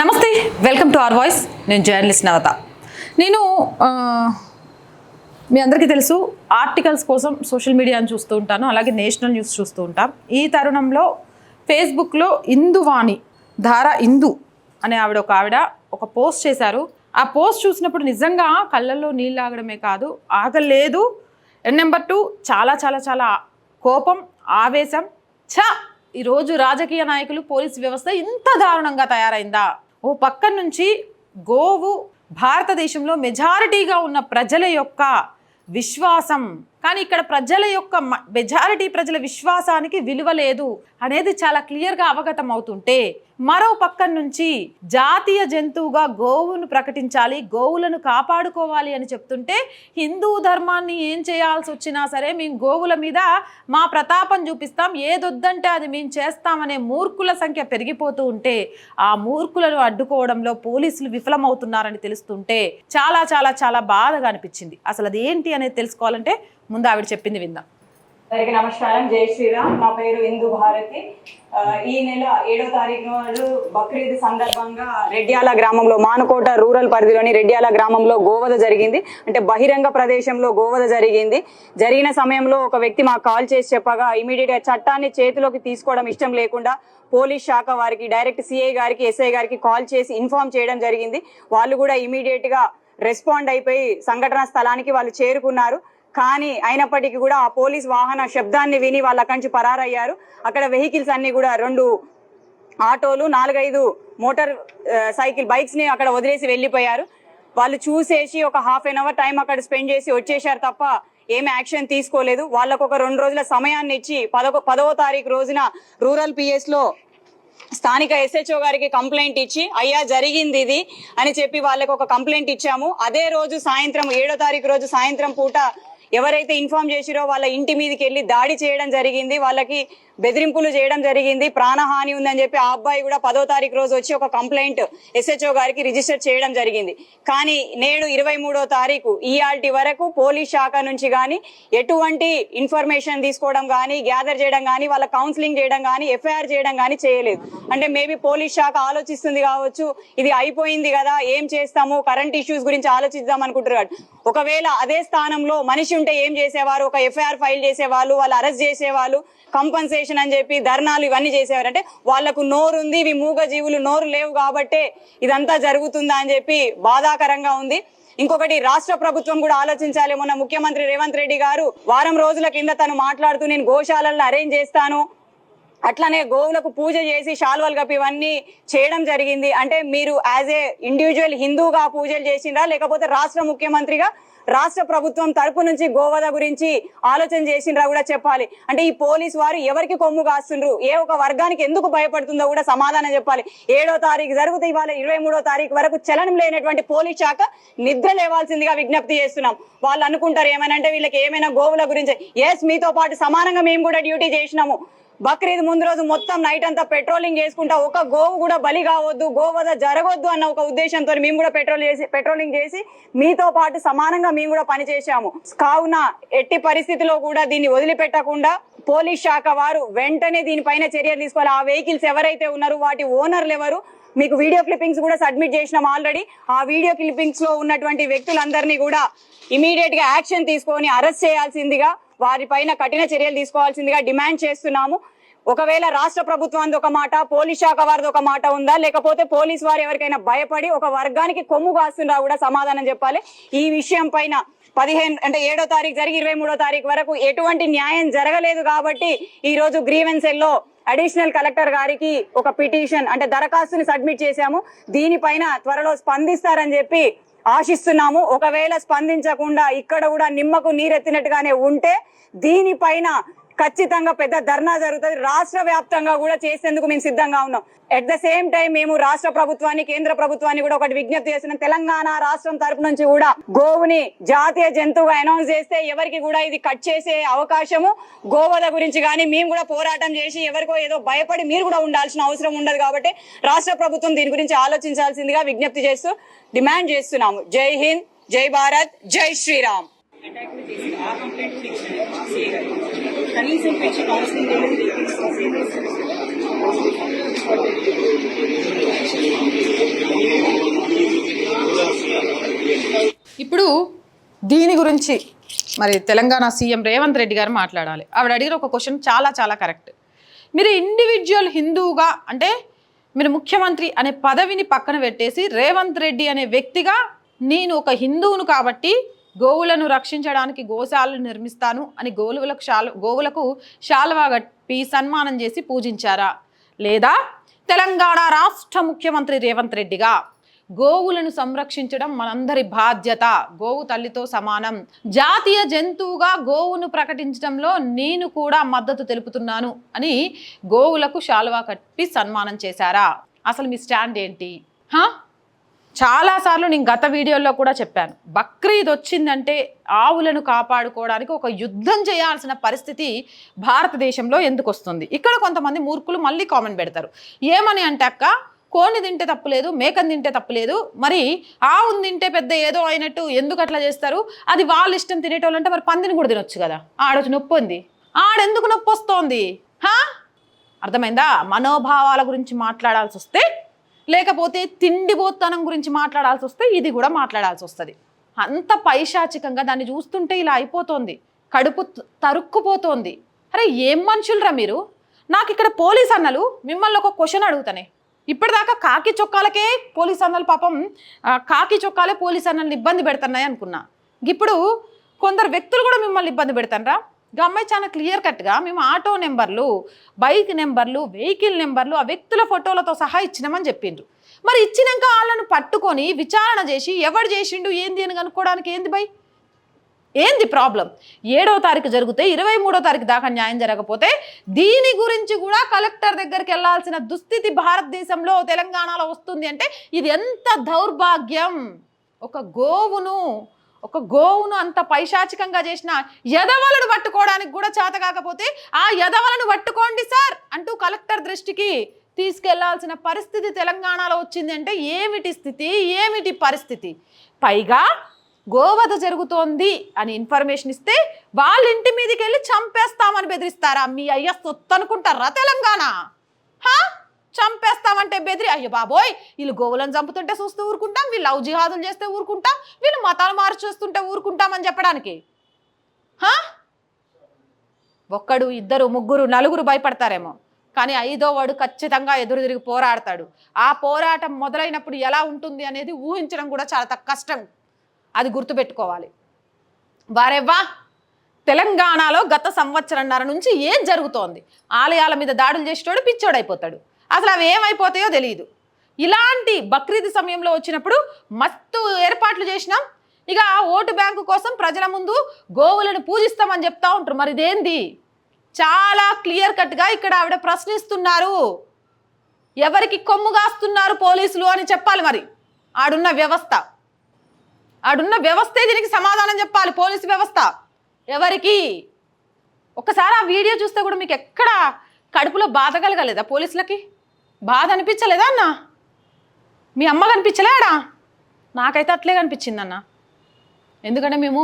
నమస్తే welcome to R voice. నేను journalist Navata. నేను మీ అందరికీ తెలుసు ఆర్టికల్స్ కోసం సోషల్ మీడియాని చూస్తూ ఉంటాను అలాగే నేషనల్ న్యూస్ చూస్తూ ఉంటాం. ఈ తరుణంలో ఫేస్బుక్లో ఇందువాణి ధార ఇందు అనే ఆవిడ ఒక ఆవిడ ఒక పోస్ట్ చేశారు. ఆ పోస్ట్ చూసినప్పుడు నిజంగా కళ్ళల్లో నీళ్ళు ఆగడమే కాదు ఆగలేదు. నెంబర్ టూ చాలా చాలా చాలా కోపం ఆవేశం. ఛ! ఈరోజు రాజకీయ నాయకులు పోలీస్ వ్యవస్థ ఇంత దారుణంగా తయారైందా? ఓ పక్క నుంచి గోవు భారతదేశంలో మెజారిటీగా ఉన్న ప్రజల యొక్క విశ్వాసం కానీ ఇక్కడ ప్రజల యొక్క మెజారిటీ ప్రజల విశ్వాసానికి విలువ లేదు అనేది చాలా క్లియర్గా అవగతం అవుతుంటే మరో పక్కన నుంచి జాతీయ జంతువుగా గోవును ప్రకటించాలి గోవులను కాపాడుకోవాలి అని చెప్తుంటే హిందూ ధర్మాన్ని ఏం చేయాల్సి వచ్చినా సరే మేము గోవుల మీద మా ప్రతాపం చూపిస్తాం ఏదొద్దంటే అది మేము చేస్తామనే మూర్ఖుల సంఖ్య పెరిగిపోతూ ఉంటే ఆ మూర్ఖులను అడ్డుకోవడంలో పోలీసులు విఫలమవుతున్నారని తెలుస్తుంటే చాలా చాలా చాలా బాధగా అనిపించింది. అసలు అది ఏంటి అనేది తెలుసుకోవాలంటే ముందు ఆవిడ చెప్పింది విందాం. అందరికి నమస్కారం. జై శ్రీరామ్. నా పేరు ఇందు భారతి. ఈ నెల ఏడో తారీఖు నాడు బక్రీద్ సందర్భంగా రెడ్యాల గ్రామంలో మానుకోట రూరల్ పరిధిలోని రెడ్యాల గ్రామంలో గోవధ జరిగింది. అంటే బహిరంగ ప్రదేశంలో గోవధ జరిగింది. జరిగిన సమయంలో ఒక వ్యక్తి మాకు కాల్ చేసి చెప్పగా ఇమీడియట్గా చట్టాన్ని చేతిలోకి తీసుకోవడం ఇష్టం లేకుండా పోలీస్ శాఖ వారికి డైరెక్ట్ సిఐ గారికి ఎస్ఐ గారికి కాల్ చేసి ఇన్ఫార్మ్ చేయడం జరిగింది. వాళ్ళు కూడా ఇమీడియట్గా రెస్పాండ్ అయిపోయి సంఘటన స్థలానికి వాళ్ళు చేరుకున్నారు. కానీ అయినప్పటికీ కూడా ఆ పోలీస్ వాహన శబ్దాన్ని విని వాళ్ళు అక్కడి నుంచి పరారయ్యారు. అక్కడ వెహికల్స్ అన్ని కూడా రెండు ఆటోలు నాలుగైదు మోటార్ సైకిల్ బైక్స్ని అక్కడ వదిలేసి వెళ్ళిపోయారు. వాళ్ళు చూసేసి ఒక హాఫ్ అన్ అవర్ టైం అక్కడ స్పెండ్ చేసి వచ్చేసారు తప్ప ఏమి యాక్షన్ తీసుకోలేదు. వాళ్ళకు ఒక రెండు రోజుల సమయాన్ని ఇచ్చి పదకొ పదవ తారీఖు రోజున రూరల్ పిఎస్లో స్థానిక ఎస్హెచ్ఓ గారికి కంప్లైంట్ ఇచ్చి అయ్యా జరిగింది ఇది అని చెప్పి వాళ్ళకి ఒక కంప్లైంట్ ఇచ్చాము. అదే రోజు సాయంత్రం ఏడో తారీఖు రోజు సాయంత్రం పూట ఎవరైతే ఇన్ఫార్మ్ చేసిరో వాళ్ళ ఇంటి మీదకి వెళ్ళి దాడి చేయడం జరిగింది వాళ్ళకి బెదిరింపులు చేయడం జరిగింది ప్రాణహాని ఉందని చెప్పి ఆ అబ్బాయి కూడా పదో తారీఖు రోజు వచ్చి ఒక కంప్లైంట్ ఎస్హెచ్ఓ గారికి రిజిస్టర్ చేయడం జరిగింది. కానీ నేడు ఇరవై మూడో తారీఖు ఇయాల్టి వరకు పోలీస్ శాఖ నుంచి కానీ ఎటువంటి ఇన్ఫర్మేషన్ తీసుకోవడం కానీ గ్యాదర్ చేయడం కానీ వాళ్ళ కౌన్సిలింగ్ చేయడం కానీ ఎఫ్ఐఆర్ చేయడం కానీ చేయలేదు. అంటే మేబీ పోలీస్ శాఖ ఆలోచిస్తుంది కావచ్చు ఇది అయిపోయింది కదా ఏం చేస్తాము కరెంట్ ఇష్యూస్ గురించి ఆలోచిద్దాం అనుకుంటున్నారు. ఒకవేళ అదే స్థానంలో మనిషి ఉంటే ఏం చేసేవారు? ఒక ఎఫ్ఐఆర్ ఫైల్ చేసేవాళ్ళు వాళ్ళు అరెస్ట్ చేసేవాళ్ళు కంపన్సేషన్ అని చెప్పి ధర్నాలు ఇవన్నీ చేసేవారు. అంటే వాళ్ళకు నోరు ఉంది ఇవి మూగ జీవులు నోరు లేవు కాబట్టే ఇదంతా జరుగుతుందా అని చెప్పి బాధాకరంగా ఉంది. ఇంకొకటి రాష్ట్ర ప్రభుత్వం కూడా ఆలోచించాలి. మొన్న ముఖ్యమంత్రి రేవంత్ రెడ్డి గారు వారం రోజుల కింద తను మాట్లాడుతూ నేను గోశాలలను అరేంజ్ చేస్తాను అట్లానే గోవులకు పూజ చేసి శాల్వలు కప్పి ఇవన్నీ చేయడం జరిగింది. అంటే మీరు యాజ్ ఏ ఇండివిజువల్ హిందూగా పూజలు చేసిండ్రా? లేకపోతే రాష్ట్ర ముఖ్యమంత్రిగా రాష్ట్ర ప్రభుత్వం తరపు నుంచి గోవధ గురించి ఆలోచన చేసిండ్రా కూడా చెప్పాలి. అంటే ఈ పోలీస్ వారు ఎవరికి కొమ్ము కాస్తుండ్రు? ఏ ఒక వర్గానికి ఎందుకు భయపడుతుందో కూడా సమాధానం చెప్పాలి. ఏడో తారీఖు జరుగుతుంది ఇవాళ ఇరవై మూడో తారీఖు వరకు చలనం లేనటువంటి పోలీస్ శాఖ నిద్ర లేవాల్సిందిగా విజ్ఞప్తి చేస్తున్నాం. వాళ్ళు అనుకుంటారు ఏమైనా అంటే వీళ్ళకి ఏమైనా గోవుల గురించి. ఎస్ మీతో పాటు సమానంగా మేము కూడా డ్యూటీ చేసినాము. బక్రీద్ ముందు రోజు మొత్తం నైట్ అంతా పెట్రోలింగ్ చేసుకుంటా ఒక గోవు కూడా బలి కావద్దు గోవద జరగొద్దు అన్న ఒక ఉద్దేశంతో మేము కూడా పెట్రోల్ చేసి పెట్రోలింగ్ చేసి మీతో పాటు సమానంగా మేము కూడా పనిచేశాము కావున ఎట్టి పరిస్థితిలో కూడా దీన్ని వదిలిపెట్టకుండా పోలీస్ శాఖ వారు వెంటనే దీనిపైన చర్యలు తీసుకోవాలి. ఆ వెహికల్స్ ఎవరైతే ఉన్నారో వాటి ఓనర్లు ఎవరు మీకు వీడియో క్లిప్పింగ్స్ కూడా సబ్మిట్ చేసినాం ఆల్రెడీ ఆ వీడియో క్లిప్పింగ్స్లో ఉన్నటువంటి వ్యక్తులందరినీ కూడా ఇమీడియట్గా యాక్షన్ తీసుకొని అరెస్ట్ చేయాల్సిందిగా వారిపైన కఠిన చర్యలు తీసుకోవాల్సిందిగా డిమాండ్ చేస్తున్నాము. ఒకవేళ రాష్ట్ర ప్రభుత్వానికి ఒక మాట పోలీస్ శాఖ వారిది ఒక మాట ఉందా? లేకపోతే పోలీస్ వారు ఎవరికైనా భయపడి ఒక వర్గానికి కొమ్ము కాస్తుందా కూడా సమాధానం చెప్పాలి. ఈ విషయం పైన పదిహేను అంటే ఏడో తారీఖు జరిగి ఇరవై మూడో తారీఖు వరకు ఎటువంటి న్యాయం జరగలేదు కాబట్టి ఈ రోజు గ్రీవెన్సెల్లో అడిషనల్ కలెక్టర్ గారికి ఒక పిటిషన్ అంటే దరఖాస్తుని సబ్మిట్ చేశాము. దీనిపైన త్వరలో స్పందిస్తారని చెప్పి ఆశిస్తున్నాము. ఒకవేళ స్పందించకుండా ఇక్కడ కూడా నిమ్మకు నీరెత్తినట్టుగానే ఉంటే దీనిపైన ఖచ్చితంగా పెద్ద ధర్నా జరుగుతుంది. రాష్ట్ర వ్యాప్తంగా కూడా చేసేందుకు మేము సిద్ధంగా ఉన్నాం. ఎట్ ద సేమ్ టైం మేము రాష్ట్ర ప్రభుత్వాన్ని కేంద్ర ప్రభుత్వాన్ని కూడా ఒకటి విజ్ఞప్తి చేస్తున్నాం. తెలంగాణ రాష్ట్రం తరపు నుంచి కూడా గోవుని జాతీయ జంతువుగా అనౌన్స్ చేస్తే ఎవరికి కూడా ఇది కట్ చేసే అవకాశము గోవధ గురించి కానీ మేము కూడా పోరాటం చేసి ఎవరికో ఏదో భయపడి మీరు కూడా ఉండాల్సిన అవసరం ఉండదు కాబట్టి రాష్ట్ర ప్రభుత్వం దీని గురించి ఆలోచించాల్సిందిగా విజ్ఞప్తి చేస్తూ డిమాండ్ చేస్తున్నాము. జై హింద్ జై భారత్ జై శ్రీరామ్. కనీసం పెంచి కౌన్సిలింగ్ ఇప్పుడు దీని గురించి మరి తెలంగాణ సీఎం రేవంత్ రెడ్డి గారు మాట్లాడాలి. ఆవిడ అడిగిన ఒక క్వశ్చన్ చాలా చాలా కరెక్ట్ మీరు ఇండివిజువల్ హిందువుగా అంటే మీరు ముఖ్యమంత్రి అనే పదవిని పక్కన పెట్టేసి రేవంత్ రెడ్డి అనే వ్యక్తిగా నేను ఒక హిందువును కాబట్టి గోవులను రక్షించడానికి గోశాలను నిర్మిస్తాను అని గోవులకు శాల గోవులకు శాలువా కట్టి సన్మానం చేసి పూజించారా? లేదా తెలంగాణ రాష్ట్ర ముఖ్యమంత్రి రేవంత్ రెడ్డిగా గోవులను సంరక్షించడం మనందరి బాధ్యత గోవు తల్లితో సమానం. జాతీయ జంతువుగా గోవును ప్రకటించడంలో నేను కూడా మద్దతు తెలుపుతున్నాను అని గోవులకు శాలువా కట్టి సన్మానం చేశారా? అసలు మీ స్టాండ్ ఏంటి? హా? చాలాసార్లు నేను గత వీడియోలో కూడా చెప్పాను. బక్రీద్ వచ్చిందంటే ఆవులను కాపాడుకోవడానికి ఒక యుద్ధం చేయాల్సిన పరిస్థితి భారతదేశంలో ఎందుకు వస్తుంది? ఇక్కడ కొంతమంది మూర్ఖులు మళ్ళీ కామెంట్ పెడతారు. ఏమని అంటే అక్క కోడిని తింటే తప్పులేదు మేకని తింటే తప్పులేదు మరి ఆవుని తింటే పెద్ద ఏదో అయినట్టు ఎందుకు అట్లా చేస్తారు? అది వాళ్ళ ఇష్టం తినేటోళ్ళు అంటే మరి పందిని కూడా తినొచ్చు కదా? ఆడొచ్చు నొప్పి ఉంది. ఆడెందుకు నొప్పి వస్తోంది? హా? అర్థమైందా? మనోభావాల గురించి మాట్లాడాల్సి వస్తే లేకపోతే తిండిపోతనం గురించి మాట్లాడాల్సి వస్తే ఇది కూడా మాట్లాడాల్సి వస్తుంది. అంత పైశాచికంగా దాన్ని చూస్తుంటే ఇలా అయిపోతోంది. కడుపు తరుక్కుపోతోంది. అరే ఏం మనుషులరా మీరు? నాకు ఇక్కడ పోలీస్ అన్నలు మిమ్మల్ని ఒక క్వశ్చన్ అడుగుతానే. ఇప్పటిదాకా కాకి చొక్కాలకే పోలీస్ అన్నలు పాపం కాకి చొక్కాలే పోలీస్ అన్నల్ని ఇబ్బంది పెడుతున్నాయి అనుకున్నా ఇప్పుడు కొందరు వ్యక్తులు కూడా మిమ్మల్ని ఇబ్బంది పెడతానరా? ఇక అమ్మాయి చాలా క్లియర్ కట్గా మేము ఆటో నెంబర్లు బైక్ నెంబర్లు వెహికల్ నెంబర్లు ఆ వ్యక్తుల ఫోటోలతో సహా ఇచ్చినామని చెప్పిండ్రు. మరి ఇచ్చినాక వాళ్ళను పట్టుకొని విచారణ చేసి ఎవడు చేసిండు ఏంది అని కనుక్కోవడానికి ఏంది బై? ఏంది ప్రాబ్లం? ఏడో తారీఖు జరిగితే ఇరవై మూడో తారీఖు దాకా న్యాయం జరగకపోతే దీని గురించి కూడా కలెక్టర్ దగ్గరికి వెళ్ళాల్సిన దుస్థితి భారతదేశంలో తెలంగాణలో వస్తుంది అంటే ఇది ఎంత దౌర్భాగ్యం! ఒక గోవును ఒక గోవును అంత పైశాచికంగా చేసిన యదవలను పట్టుకోవడానికి కూడా చేత కాకపోతే ఆ యదవలను పట్టుకోండి సార్ అంటూ కలెక్టర్ దృష్టికి తీసుకెళ్ళాల్సిన పరిస్థితి తెలంగాణలో వచ్చిందంటే ఏమిటి స్థితి? ఏమిటి పరిస్థితి? పైగా గోవధ జరుగుతోంది అని ఇన్ఫర్మేషన్ ఇస్తే వాళ్ళ ఇంటి మీదకి వెళ్ళి చంపేస్తామని బెదిరిస్తారా మీ అయ్య సొత్తు అనుకుంటారా తెలంగాణ? హా? చంపేస్తామంటే బెదిరి. అయ్యో బాబోయ్ వీళ్ళు గోవులను చంపుతుంటే చూస్తూ ఊరుకుంటాం వీళ్ళు లవ్ జిహాదులు చేస్తే ఊరుకుంటాం వీళ్ళు మతాలు మార్చేస్తుంటే ఊరుకుంటామని చెప్పడానికి. హా? ఒక్కడు ఇద్దరు ముగ్గురు నలుగురు భయపడతారేమో. కానీ ఐదో వాడు ఖచ్చితంగా ఎదురు తిరిగి పోరాడతాడు. ఆ పోరాటం మొదలైనప్పుడు ఎలా ఉంటుంది అనేది ఊహించడం కూడా చాలా కష్టం. అది గుర్తుపెట్టుకోవాలి. వారెవ్వా? తెలంగాణలో గత సంవత్సరంన్నర నుంచి ఏం జరుగుతోంది? ఆలయాల మీద దాడులు చేసేటోడు పిచ్చోడైపోతాడు. అసలు అవి ఏమైపోతాయో తెలియదు ఇలాంటి బక్రీద్ సమయంలో వచ్చినప్పుడు మస్తు ఏర్పాట్లు చేసినాం. ఇక ఓటు బ్యాంకు కోసం ప్రజల ముందు గోవులను పూజిస్తామని చెప్తా ఉంటారు. మరి ఇదేంది? చాలా క్లియర్ కట్గా ఇక్కడ ఆవిడ ప్రశ్నిస్తున్నారు. ఎవరికి కొమ్ము కాస్తున్నారు పోలీసులు అని చెప్పాలి మరి. ఆడున్న వ్యవస్థ. ఆడున్న వ్యవస్థే దీనికి సమాధానం చెప్పాలి. పోలీసు వ్యవస్థ. ఎవరికి? ఒకసారి ఆ వీడియో చూస్తే కూడా మీకు ఎక్కడ కడుపులో బాధ కలగలేదా పోలీసులకి? బాధ అనిపించలేదా అన్న? మీ అమ్మ కనిపించలేడా? నాకైతే అట్లే కనిపించింది అన్న ఎందుకంటే మేము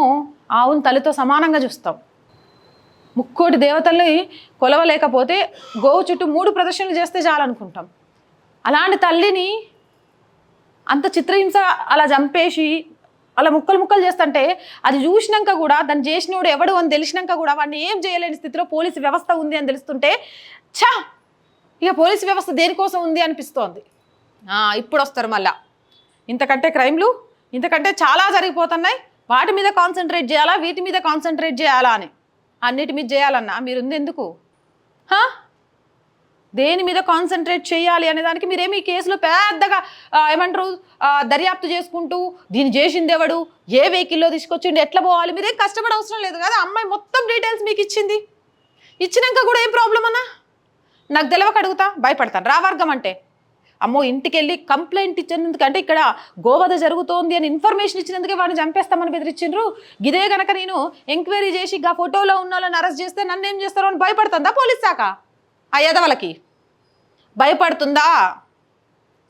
ఆవును తల్లితో సమానంగా చూస్తాం. ముక్కోటి దేవతల్ని కొలవలేకపోతే గోవు చుట్టూ మూడు ప్రదర్శనలు చేస్తే చాలనుకుంటాం. అలాంటి తల్లిని అంత చిత్రహింస అలా చంపేసి అలా ముక్కలు ముక్కలు చేస్తుంటే అది చూసినాక కూడా దాన్ని చేసినోడు ఎవడు అని తెలిసినాక కూడా వాడిని ఏం చేయలేని స్థితిలో పోలీసు వ్యవస్థ ఉంది అని తెలుస్తుంటే ఛా! ఇక పోలీసు వ్యవస్థ దేనికోసం ఉంది అనిపిస్తోంది. ఇప్పుడు వస్తారు మళ్ళా. ఇంతకంటే క్రైమ్లు ఇంతకంటే చాలా జరిగిపోతున్నాయి. వాటి మీద కాన్సన్ట్రేట్ చేయాలా వీటి మీద కాన్సన్ట్రేట్ చేయాలా అని. అన్నిటి మీద చేయాలన్నా మీరు ఉంది ఎందుకు హా? దేని మీద కాన్సన్ట్రేట్ చేయాలి అనే దానికి మీరేమి ఈ కేసులో పెద్దగా ఏమంటారు దర్యాప్తు చేసుకుంటూ దీన్ని చేసింది ఎవడు ఏ వెహికల్లో తీసుకొచ్చిండు ఎట్లా పోవాలి మీరేం కష్టపడ అవసరం లేదు కదా అమ్మాయి మొత్తం డీటెయిల్స్ మీకు ఇచ్చింది ఇచ్చినాక కూడా ఏం ప్రాబ్లం అన్నా నాకు తెలవక అడుగుతా భయపడతాను. రావర్గం అంటే. అమ్మో ఇంటికి వెళ్ళి కంప్లైంట్ ఇచ్చినందుకు అంటే ఇక్కడ గోవధ జరుగుతోంది అని ఇన్ఫర్మేషన్ ఇచ్చినందుకే వాడిని చంపేస్తామని బెదిరించిండ్రు. ఇదే గనక నేను ఎంక్వైరీ చేసి గా ఫోటోలో ఉన్న వాళ్ళని అరెస్ట్ చేస్తే నన్ను ఏం చేస్తారో అని భయపడుతుందా పోలీస్ శాఖ? ఆ యదవలకి. భయపడుతుందా?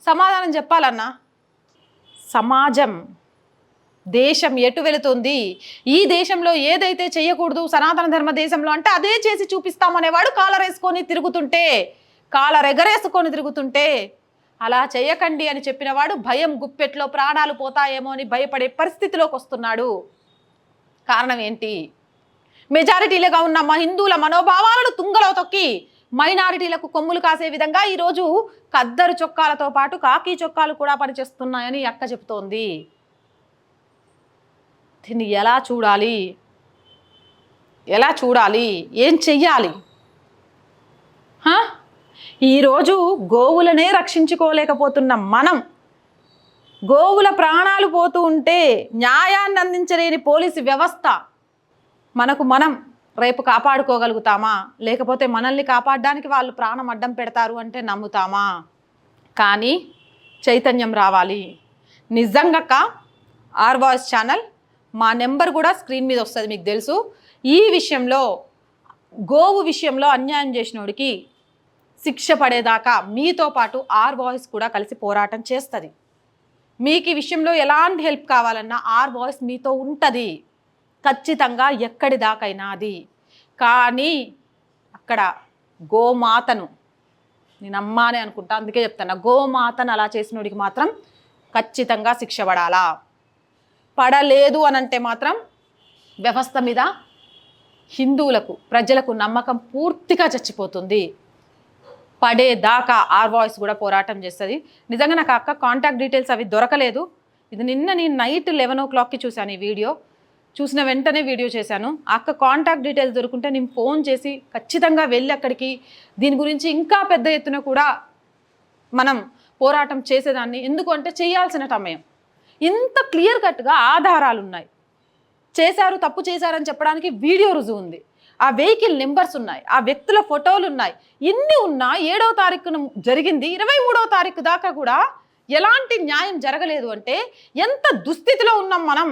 సమాధానం చెప్పాలన్నా? సమాజం. దేశం ఎటు వెళుతుంది? ఈ దేశంలో ఏదైతే చేయకూడదు సనాతన ధర్మ దేశంలో అంటే అదే చేసి చూపిస్తామనేవాడు కాలరేసుకొని తిరుగుతుంటే కాలర్ ఎగరేసుకొని తిరుగుతుంటే అలా చేయకండి అని చెప్పినవాడు భయం గుప్పెట్లో ప్రాణాలు పోతాయేమో అని భయపడే పరిస్థితిలోకి వస్తున్నాడు. కారణం ఏంటి? మెజారిటీలుగా ఉన్న మా హిందువుల మనోభావాలను తుంగలో తొక్కి మైనారిటీలకు కొమ్ములు కాసే విధంగా ఈరోజు కద్దరు చొక్కాలతో పాటు కాకి చొక్కాలు కూడా పనిచేస్తున్నాయని అక్క చెబుతోంది. దీన్ని ఎలా చూడాలి? ఎలా చూడాలి? ఏం చెయ్యాలి? ఈరోజు గోవులనే రక్షించుకోలేకపోతున్న మనం గోవుల ప్రాణాలు పోతూ ఉంటే న్యాయాన్ని అందించలేని పోలీసు వ్యవస్థ మనకు మనం రేపు కాపాడుకోగలుగుతామా? లేకపోతే మనల్ని కాపాడడానికి వాళ్ళు ప్రాణం అడ్డం పెడతారు అంటే నమ్ముతామా? కానీ చైతన్యం రావాలి. నిజంగా ఆర్ వాయిస్ ఛానల్ మా నెంబర్ కూడా స్క్రీన్ మీద వస్తుంది మీకు తెలుసు. ఈ విషయంలో గోవు విషయంలో అన్యాయం చేసినోడికి శిక్ష పడేదాకా మీతో పాటు ఆర్ వాయిస్ కూడా కలిసి పోరాటం చేస్తుంది. మీకు ఈ విషయంలో ఎలాంటి హెల్ప్ కావాలన్నా ఆర్ వాయిస్ మీతో ఉంటుంది. ఖచ్చితంగా ఎక్కడి దాకైనా అది. కానీ అక్కడ గోమాతను నేను అమ్మానే అనుకుంటా అందుకే చెప్తాను గోమాతను అలా చేసినోడికి మాత్రం ఖచ్చితంగా శిక్ష పడాలా. పడలేదు అని అంటే మాత్రం వ్యవస్థ మీద హిందువులకు ప్రజలకు నమ్మకం పూర్తిగా చచ్చిపోతుంది. పడేదాకా ఆర్ వాయిస్ కూడా పోరాటం చేస్తుంది. నిజంగా నాకు అక్క కాంటాక్ట్ డీటెయిల్స్ అవి దొరకలేదు. ఇది నిన్న నేను నైట్ లెవెన్ ఓ క్లాక్కి చూశాను ఈ వీడియో. చూసిన వెంటనే వీడియో చేశాను. అక్క కాంటాక్ట్ డీటెయిల్స్ దొరుకుంటే నేను ఫోన్ చేసి ఖచ్చితంగా వెళ్ళి అక్కడికి. దీని గురించి ఇంకా పెద్ద ఎత్తున కూడా మనం పోరాటం చేసేదాన్ని. ఎందుకు అంటే చేయాల్సిన సమయం. ఇంత క్లియర్ కట్గా ఆధారాలు ఉన్నాయి చేశారు తప్పు చేశారని చెప్పడానికి వీడియో రుజువు ఉంది. ఆ వెహికల్ నెంబర్స్ ఉన్నాయి ఆ వ్యక్తుల ఫోటోలు ఉన్నాయి. ఇన్ని ఉన్నా ఏడవ తారీఖున జరిగింది ఇరవై మూడవ తారీఖు దాకా కూడా ఎలాంటి న్యాయం జరగలేదు అంటే ఎంత దుస్థితిలో ఉన్నాం మనం?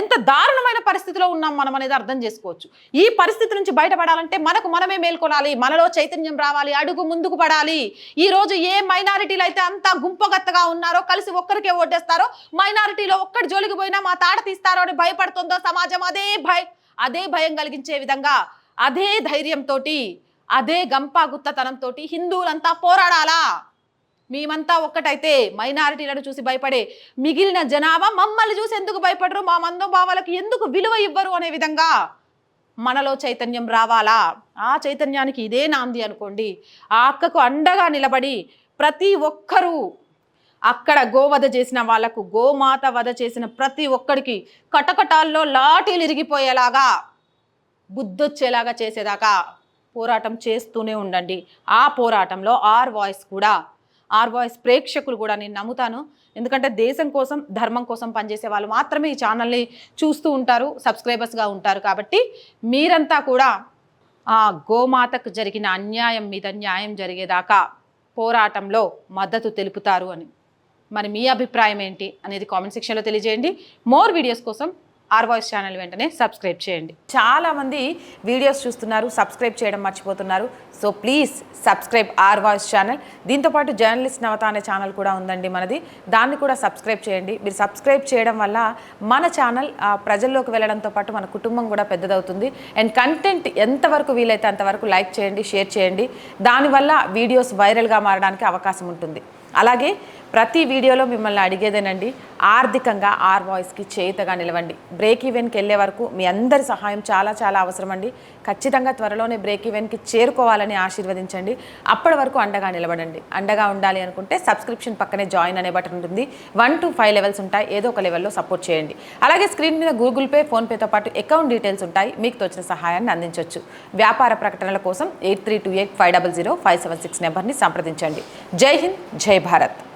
ఎంత దారుణమైన పరిస్థితిలో ఉన్నాం మనం అనేది అర్థం చేసుకోవచ్చు. ఈ పరిస్థితి నుంచి బయటపడాలంటే మనకు మనమే మేల్కొనాలి మనలో చైతన్యం రావాలి అడుగు ముందుకు పడాలి. ఈ రోజు ఏ మైనారిటీలు అయితే అంతా గుంపగత్తగా ఉన్నారో కలిసి ఒక్కరికే ఓటేస్తారో మైనారిటీలో ఒక్కడి జోలికి పోయినా మా తాట తీస్తారో అని భయపడుతుందో సమాజం అదే భయ అదే భయం కలిగించే విధంగా అదే ధైర్యంతో అదే గంపా గుత్తతనంతో హిందువులంతా పోరాడాలా? మేమంతా ఒక్కటైతే మైనారిటీలను చూసి భయపడే మిగిలిన జనాభా మమ్మల్ని చూసి ఎందుకు భయపడరు? మా మందోభావాలకు ఎందుకు విలువ ఇవ్వరు అనే విధంగా మనలో చైతన్యం రావాలా? ఆ చైతన్యానికి ఇదే నాంది అనుకోండి. ఆ అక్కకు అండగా నిలబడి ప్రతి ఒక్కరూ అక్కడ గోవధ చేసిన వాళ్ళకు గోమాత వధ చేసిన ప్రతి ఒక్కడికి కటకటాల్లో లాఠీలు ఇరిగిపోయేలాగా బుద్ధొచ్చేలాగా చేసేదాకా పోరాటం చేస్తూనే ఉండండి. ఆ పోరాటంలో ఆర్ వాయిస్ కూడా ఆర్ ప్రేక్షకులు కూడా నేను నమ్ముతాను. ఎందుకంటే దేశం కోసం ధర్మం కోసం పనిచేసే వాళ్ళు మాత్రమే ఈ ఛానల్ని చూస్తూ ఉంటారు సబ్స్క్రైబర్స్గా ఉంటారు కాబట్టి మీరంతా కూడా ఆ గోమాతకు జరిగిన అన్యాయం మీద న్యాయం జరిగేదాకా పోరాటంలో మద్దతు తెలుపుతారు అని. మరి మీ అభిప్రాయం ఏంటి అనేది కామెంట్ సెక్షన్లో తెలియజేయండి. మోర్ వీడియోస్ కోసం ఆర్ వాయిస్ ఛానల్ వెంటనే సబ్స్క్రైబ్ చేయండి. చాలామంది వీడియోస్ చూస్తున్నారు సబ్స్క్రైబ్ చేయడం మర్చిపోతున్నారు. So please subscribe R voice channel. దీంతోపాటు జర్నలిస్ట్ నవత అనే ఛానల్ కూడా ఉందండి మనది. దాన్ని కూడా సబ్స్క్రైబ్ చేయండి. మీరు సబ్స్క్రైబ్ చేయడం వల్ల మన ఛానల్ ప్రజల్లోకి వెళ్ళడంతో పాటు మన కుటుంబం కూడా పెద్దదవుతుంది. అండ్ కంటెంట్ ఎంతవరకు వీలైతే అంతవరకు లైక్ చేయండి షేర్ చేయండి. దానివల్ల వీడియోస్ వైరల్గా మారడానికి అవకాశం ఉంటుంది. అలాగే ప్రతి వీడియోలో మిమ్మల్ని అడిగేదేనండి ఆర్థికంగా ఆర్ వాయిస్కి చేతగా నిలవండి. బ్రేక్ ఈవెన్కి వెళ్ళే వరకు మీ అందరి సహాయం చాలా చాలా అవసరం అండి ఖచ్చితంగా త్వరలోనే బ్రేక్ ఈవెన్కి చేరుకోవాలని ఆశీర్వదించండి. అప్పటి వరకు అండగా నిలబడండి. అండగా ఉండాలి అనుకుంటే సబ్స్క్రిప్షన్ పక్కనే జాయిన్ అనే బటన్ ఉంటుంది. వన్ టు ఫైవ్ లెవెల్స్ ఉంటాయి. ఏదో ఒక లెవెల్లో సపోర్ట్ చేయండి. అలాగే స్క్రీన్ మీద గూగుల్ పే ఫోన్పేతో పాటు అకౌంట్ డీటెయిల్స్ ఉంటాయి. మీకు తోచిన సహాయాన్ని అందించవచ్చు వ్యాపార ప్రకటనల కోసం eight three two eight five double zero five seven six నెంబర్ని సంప్రదించండి. జై హింద్ జై భారత్.